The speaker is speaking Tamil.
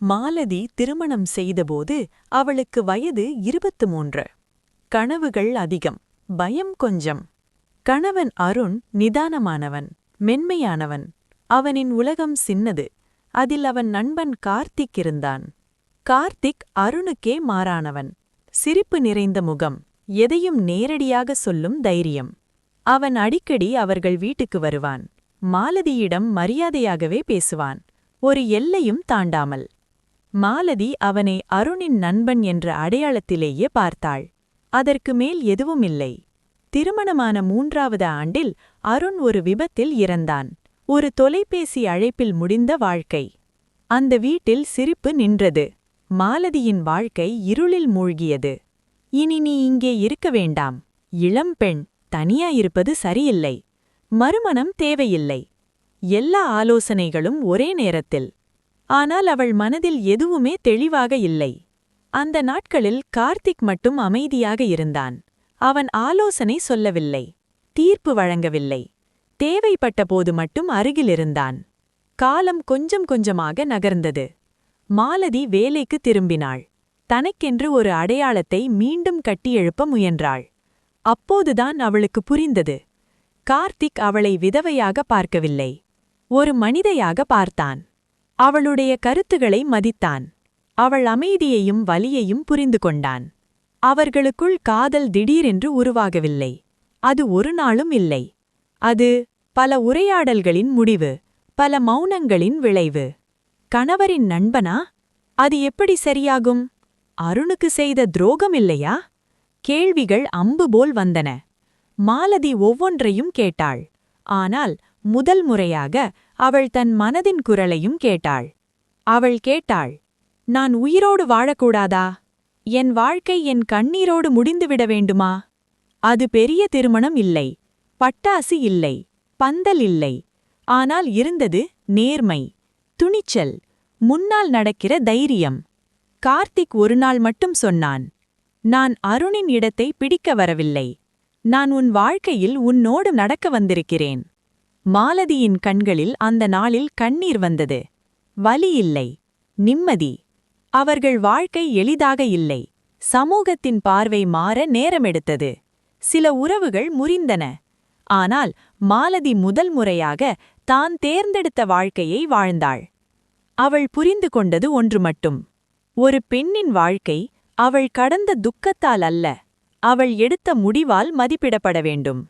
மாலதி திருமணம் செய்தபோது அவளுக்கு வயது இருபத்து மூன்று கனவுகள் அதிகம் பயம் கொஞ்சம். கணவன் அருண் நிதானமானவன் மென்மையானவன். அவனின் உலகம் சின்னது அதில் அவன் நண்பன் கார்த்திக் இருந்தான். கார்த்திக் அருணுக்கே மாறானவன். சிரிப்பு நிறைந்த முகம் எதையும் நேரடியாக சொல்லும் தைரியம். அவன் அடிக்கடி அவர்கள் வீட்டுக்கு வருவான். மாலதியிடம் மரியாதையாகவே பேசுவான். ஒரு எல்லையும் தாண்டாமல். மாலதி அவனை அருணின் நண்பன் என்ற அடையாளத்திலேயே பார்த்தாள். அதற்கு மேல் எதுவுமில்லை. திருமணமான மூன்றாவது ஆண்டில் அருண் ஒரு விபத்தில் இறந்தான். ஒரு தொலைபேசி அழைப்பில் முடிந்த வாழ்க்கை. அந்த வீட்டில் சிரிப்பு நின்றது. மாலதியின் வாழ்க்கை இருளில் மூழ்கியது. இனி நீ இங்கே இருக்க வேண்டாம். இளம்பெண் தனியாயிருப்பது சரியில்லை. மறுமணம் தேவையில்லை. எல்லா ஆலோசனைகளும் ஒரே நேரத்தில். ஆனால் அவள் மனதில் எதுவுமே தெளிவாக இல்லை. அந்த நாட்களில் கார்த்திக் மட்டும் அமைதியாக இருந்தான். அவன் ஆலோசனை சொல்லவில்லை. தீர்ப்பு வழங்கவில்லை. தேவைப்பட்ட போது மட்டும் அருகிலிருந்தான் காலம் கொஞ்சம் கொஞ்சமாக நகர்ந்தது. மாலதி வேலைக்கு திரும்பினாள். தனக்கென்று ஒரு அடையாளத்தை மீண்டும் கட்டியெழுப்ப முயன்றாள். அப்போதுதான் அவளுக்கு புரிந்தது. கார்த்திக் அவளை விதவையாக பார்க்கவில்லை. ஒரு மனிதையாக பார்த்தான். அவளுடைய கருத்துகளை மதித்தான். அவள் அமைதியையும் வலியையும் புரிந்து கொண்டான். அவர்களுக்குள் காதல் திடீரென்று உருவாகவில்லை. அது ஒரு நாளும் இல்லை. அது பல உரையாடல்களின் முடிவு பல மௌனங்களின் விளைவு. கணவரின் நண்பனா? அது எப்படி சரியாகும்? அருணுக்கு செய்த துரோகம் இல்லையா? கேள்விகள் அம்பு போல் வந்தன. மாலதி ஒவ்வொன்றையும் கேட்டாள். ஆனால் முதல் முறையாக அவள் தன் மனதின் குரலையும் கேட்டாள். அவள் கேட்டாள் நான் உயிரோடு வாழக்கூடாதா? என் வாழ்க்கை என் கண்ணீரோடு முடிந்துவிட வேண்டுமா? அது பெரிய திருமணம் இல்லை பட்டாசு இல்லை பந்தல் இல்லை. ஆனால் இருந்தது நேர்மை துணிச்சல் முன்னால் நடக்கிற தைரியம். கார்த்திக் ஒரு நாள் மட்டும் சொன்னான் நான் அருணின் இடத்தை பிடிக்க வரவில்லை. நான் உன் வாழ்க்கையில் உன்னோடு நடக்க வந்திருக்கிறேன். மாலதியின் கண்களில் அந்த நாளில் கண்ணீர் வந்தது. வலி இல்லை. நிம்மதி. அவர்கள் வாழ்க்கை எளிதாக இல்லை. சமூகத்தின் பார்வை மாற நேரமெடுத்தது. சில உறவுகள் முறிந்தன. ஆனால் மாலதி முதல் முறையாக தான் தேர்ந்தெடுத்த வாழ்க்கையை வாழ்ந்தாள். அவள் புரிந்து கொண்டது ஒன்று மட்டும். ஒரு பெண்ணின் வாழ்க்கை அவள் கடந்த துக்கத்தால் அல்ல. அவள் எடுத்த முடிவால் மதிப்பிடப்பட வேண்டும்.